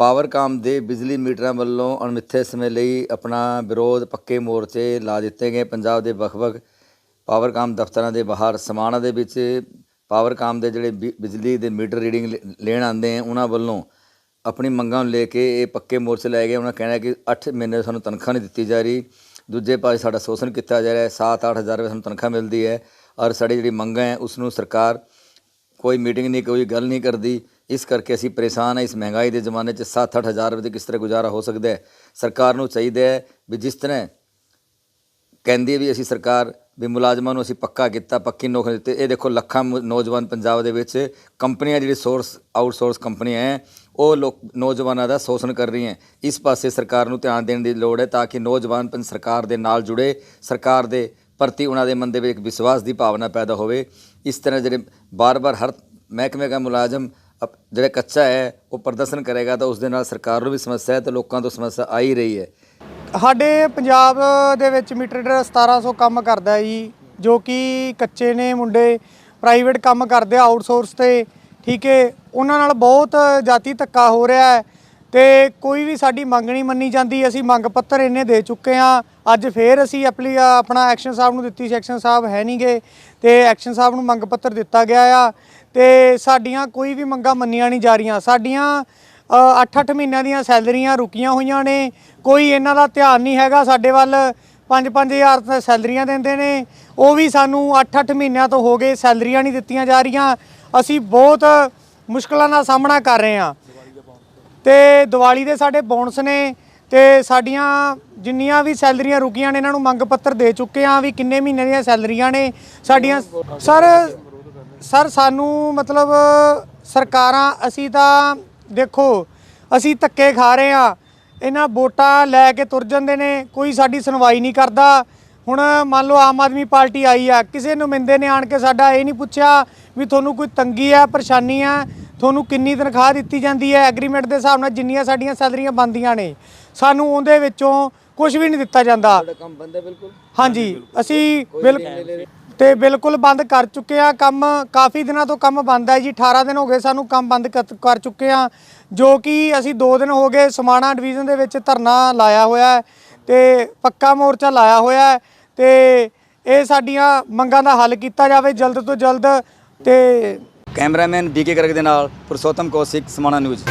ਪਾਵਰਕਾਮ ਦੇ ਬਿਜਲੀ ਮੀਟਰਾਂ ਵੱਲੋਂ ਅਣਮਿੱਥੇ ਸਮੇਂ ਲਈ ਆਪਣਾ ਵਿਰੋਧ ਪੱਕੇ ਮੋਰਚੇ ਲਾ ਦਿੱਤੇ ਗਏ। ਪੰਜਾਬ ਦੇ ਵੱਖ-ਵੱਖ ਪਾਵਰਕਾਮ ਦਫ਼ਤਰਾਂ ਦੇ ਬਾਹਰ ਸਮਾਣਾ ਦੇ ਵਿੱਚ ਪਾਵਰਕਾਮ ਦੇ ਜਿਹੜੇ ਬਿ- ਬਿਜਲੀ ਦੇ ਮੀਟਰ ਰੀਡਿੰਗ ਲੇ- ਲੈਣ ਆਉਂਦੇ ਆ ਉਹਨਾਂ ਵੱਲੋਂ ਆਪਣੀ ਮੰਗਾਂ ਨੂੰ ਲੈ ਕੇ ਇਹ ਪੱਕੇ ਮੋਰਚੇ ਲੈ ਗਏ। ਉਹਨਾਂ ਕਹਿਣਾ ਕਿ 8 ਮਹੀਨੇ ਸਾਨੂੰ ਤਨਖਾਹ ਨਹੀਂ ਦਿੱਤੀ ਜਾ ਰਹੀ। ਦੂਜੇ ਪਾਸੇ ਸਾਡਾ ਸ਼ੋਸ਼ਣ ਕੀਤਾ ਜਾ ਰਿਹਾ ਹੈ 7-8 ਹਜ਼ਾਰ ਰੁਪਏ ਸਾਨੂੰ ਤਨਖਾਹ ਮਿਲਦੀ ਹੈ ਔਰ ਸਾਡੀ ਜਿਹੜੀ ਮੰਗਾਂ ਹੈ ਉਸ ਨੂੰ ਸਰਕਾਰ ਕੋਈ ਮੀਟਿੰਗ ਨਹੀਂ, ਕੋਈ ਗੱਲ ਨਹੀਂ ਕਰਦੀ। ਇਸ ਕਰਕੇ ਅਸੀਂ ਪਰੇਸ਼ਾਨ ਹਾਂ ਇਸ ਮਹਿੰਗਾਈ ਦੇ ਜ਼ਮਾਨੇ 'ਚ 7-8 ਹਜ਼ਾਰ ਰੁਪਏ ਦੇ ਕਿਸ ਤਰ੍ਹਾਂ ਗੁਜ਼ਾਰਾ ਹੋ ਸਕਦਾ ਹੈ। ਸਰਕਾਰ ਨੂੰ ਚਾਹੀਦਾ ਹੈ ਵੀ ਜਿਸ ਤਰ੍ਹਾਂ ਕਹਿੰਦੀ ਵੀ ਅਸੀਂ ਸਰਕਾਰ ਵੀ ਮੁਲਾਜ਼ਮਾਂ ਨੂੰ ਅਸੀਂ ਪੱਕਾ ਕੀਤਾ, ਪੱਕੀ ਨੌਕਰੀ ਦਿੱਤੀ। ਇਹ ਦੇਖੋ ਲੱਖਾਂ ਮੁ- ਨੌਜਵਾਨ ਪੰਜਾਬ ਦੇ ਵਿੱਚ ਕੰਪਨੀਆਂ ਜਿਹੜੀ ਸੋਰਸ ਆਊਟਸੋਰਸ ਕੰਪਨੀਆਂ ਹੈ, ਉਹ ਲੋਕ, ਨੌਜਵਾਨਾਂ ਦਾ ਸ਼ੋਸ਼ਣ ਕਰ ਰਹੀਆਂ ਇਸ ਪਾਸੇ ਸਰਕਾਰ ਨੂੰ ਧਿਆਨ ਦੇਣ ਦੀ ਲੋੜ ਹੈ ਤਾਂ ਕਿ ਨੌਜਵਾਨ ਪੰ, ਸਰਕਾਰ ਦੇ ਨਾਲ ਜੁੜੇ, ਸਰਕਾਰ ਦੇ ਪ੍ਰਤੀ ਉਹਨਾਂ ਦੇ ਮਨ ਦੇ ਵਿੱਚ ਇੱਕ ਵਿਸ਼ਵਾਸ ਦੀ ਭਾਵਨਾ ਪੈਦਾ ਹੋਵੇ। ਇਸ ਤਰ੍ਹਾਂ ਜਿਹੜੇ ਬਾਰ-ਬਾਰ ਹਰ ਮਹਿਕਮੇ ਦਾ ਮੁਲਾਜ਼ਮ ਅਪ- ਜਿਹੜਾ ਕੱਚਾ ਹੈ, ਉਹ ਪ੍ਰਦਰਸ਼ਨ ਕਰੇਗਾ ਤਾਂ ਉਸ ਦੇ ਨਾਲ ਸਰਕਾਰ ਨੂੰ ਵੀ ਸਮੱਸਿਆ ਹੈ ਤੇ ਲੋਕਾਂ ਤੋਂ ਸਮੱਸਿਆ ਆ ਹੀ ਰਹੀ ਹੈ। ਸਾਡੇ ਪੰਜਾਬ ਦੇ ਵਿੱਚ ਮੀਟਰ ਰੀਡਰ 1700 ਕੰਮ ਕਰਦਾ ਹੈ ਜੀ, ਜੋ ਕਿ ਕੱਚੇ ਨੇ, ਮੁੰਡੇ ਪ੍ਰਾਈਵੇਟ ਕੰਮ ਕਰਦੇ ਆਊਟਸੋਰਸ ਤੇ, ਠੀਕ ਹੈ। ਉਹਨਾਂ ਨਾਲ ਬਹੁਤ ਜਾਤੀ ਧੱਕਾ ਹੋ ਰਿਹਾ ਹੈ। ਤੇ ਕੋਈ ਵੀ ਸਾਡੀ ਮੰਗ ਨਹੀਂ ਮੰਨੀ ਜਾਂਦੀ, ਅਸੀਂ ਮੰਗ ਪੱਤਰ ਇੰਨੇ ਦੇ ਚੁੱਕੇ ਆ ਅੱਜ ਫੇਰ ਅਸੀਂ ਐਪਲੀ ਆਪਣਾ ਐਕਸ਼ਨ ਸਾਹਿਬ ਨੂੰ ਦਿੱਤੀ ਸੀ, ਐਕਸ਼ਨ ਸਾਹਿਬ ਹੈ ਨਹੀਂਗੇ ਤੇ ਐਕਸ਼ਨ ਸਾਹਿਬ ਨੂੰ ਮੰਗ ਪੱਤਰ ਦਿੱਤਾ ਗਿਆ ਆ। ਤੇ ਸਾਡੀਆਂ ਕੋਈ ਵੀ ਮੰਗਾਂ ਮੰਨੀਆਂ ਨਹੀਂ ਜਾ ਰਹੀਆਂ। ਸਾਡੀਆਂ 8-8 ਮਹੀਨਿਆਂ ਦੀਆਂ ਸੈਲਰੀਆਂ ਰੁਕੀਆਂ ਹੋਈਆਂ ਨੇ। ਕੋਈ ਇਹਨਾਂ ਦਾ ਧਿਆਨ ਨਹੀਂ ਹੈਗਾ ਸਾਡੇ ਵੱਲ। 5-5000 ਤਾਂ ਸੈਲਰੀਆਂ ਦਿੰਦੇ ਨੇ। ਉਹ ਵੀ ਸਾਨੂੰ 8-8 ਮਹੀਨਿਆਂ ਤੋਂ ਹੋ ਗਏ ਸੈਲਰੀਆਂ ਨਹੀਂ ਦਿੱਤੀਆਂ ਜਾ ਰਹੀਆਂ। ਅਸੀਂ ਬਹੁਤ ਮੁਸ਼ਕਲਾਂ ਦਾ ਸਾਹਮਣਾ ਕਰ ਰਹੇ ਹਾਂ। ਤੇ ਦੀਵਾਲੀ ਦੇ ਸਾਡੇ ਬੋਨਸ ਨੇ ਤੇ ਸਾਡੀਆਂ ਜਿੰਨੀਆਂ ਵੀ ਸੈਲਰੀਆਂ ਰੁਕੀਆਂ ਨੇ, ਇਹਨਾਂ ਨੂੰ ਮੰਗ ਪੱਤਰ ਦੇ ਚੁੱਕੇ ਆ ਵੀ ਕਿੰਨੇ ਮਹੀਨੇ ਦੀਆਂ ਸੈਲਰੀਆਂ ਨੇ ਸਾਡੀਆਂ। ਸਰ ਸਰ, ਸਾਨੂੰ ਮਤਲਬ ਸਰਕਾਰਾਂ, ਅਸੀਂ ਤਾਂ ਦੇਖੋ, ਅਸੀਂ ਧੱਕੇ ਖਾ ਰਹੇ ਆ ਇਹਨਾਂ ਵੋਟਾਂ ਲੈ ਕੇ ਤੁਰ ਜਾਂਦੇ ਨੇ, ਕੋਈ ਸਾਡੀ ਸੁਣਵਾਈ ਨਹੀਂ ਕਰਦਾ। ਹੁਣ ਮੰਨ ਲਓ ਆਮ ਆਦਮੀ ਪਾਰਟੀ ਆਈ ਆ, ਕਿਸੇ ਨੁਮਾਇੰਦੇ ਨੇ ਆਣ ਕੇ ਸਾਡਾ ਇਹ ਨਹੀਂ ਪੁੱਛਿਆ ਵੀ ਤੁਹਾਨੂੰ ਕੋਈ ਤੰਗੀ ਆ ਪਰੇਸ਼ਾਨੀ ਆ ਤੁਹਾਨੂੰ ਕਿੰਨੀ ਤਨਖਾਹ ਦਿੱਤੀ ਜਾਂਦੀ ਹੈ? ਐਗਰੀਮੈਂਟ ਦੇ ਹਿਸਾਬ ਨਾਲ ਜਿੰਨੀਆਂ ਸਾਡੀਆਂ ਸੈਲਰੀਆਂ ਬਣਦੀਆਂ ਨੇ ਸਾਨੂੰ ਉਹਦੇ ਵਿੱਚੋਂ ਕੁਝ ਵੀ ਨਹੀਂ ਦਿੱਤਾ ਜਾਂਦਾ। ਕੰਮ ਬੰਦ ਹੈ ਬਿਲਕੁਲ? ਹਾਂਜੀ ਅਸੀਂ ਬਿਲਕੁਲ ਤੇ ਬਿਲਕੁਲ ਬੰਦ ਕਰ ਚੁੱਕੇ ਆ ਕੰਮ ਕਾਫੀ ਦਿਨਾਂ ਤੋਂ ਕੰਮ ਬੰਦ ਹੈ ਜੀ। 18 ਦਿਨ ਹੋ ਗਏ ਸਾਨੂੰ ਕੰਮ ਬੰਦ ਕਰ- ਕਰ ਚੁੱਕੇ ਆ ਜੋ ਕਿ ਅਸੀਂ 2 ਦਿਨ ਹੋ ਗਏ ਸਮਾਣਾ ਡਿਵੀਜ਼ਨ ਦੇ ਵਿੱਚ ਧਰਨਾ ਲਾਇਆ ਹੋਇਆ ਹੈ ਤੇ ਪੱਕਾ ਮੋਰਚਾ ਲਾਇਆ ਹੋਇਆ ਹੈ ਤੇ ਇਹ ਸਾਡੀਆਂ ਮੰਗਾਂ ਦਾ ਹੱਲ ਕੀਤਾ ਜਾਵੇ ਜਲਦ ਤੋਂ ਜਲਦ ਤੇ ਕੈਮਰਾਮੈਨ ਬੀਕੇ ਕਰਕ ਦੇ ਨਾਲ ਪੁਰਸ਼ੋਤਮ ਕੌਸ਼ਿਕ ਸਮਾਣਾ ਨਿਊਜ਼।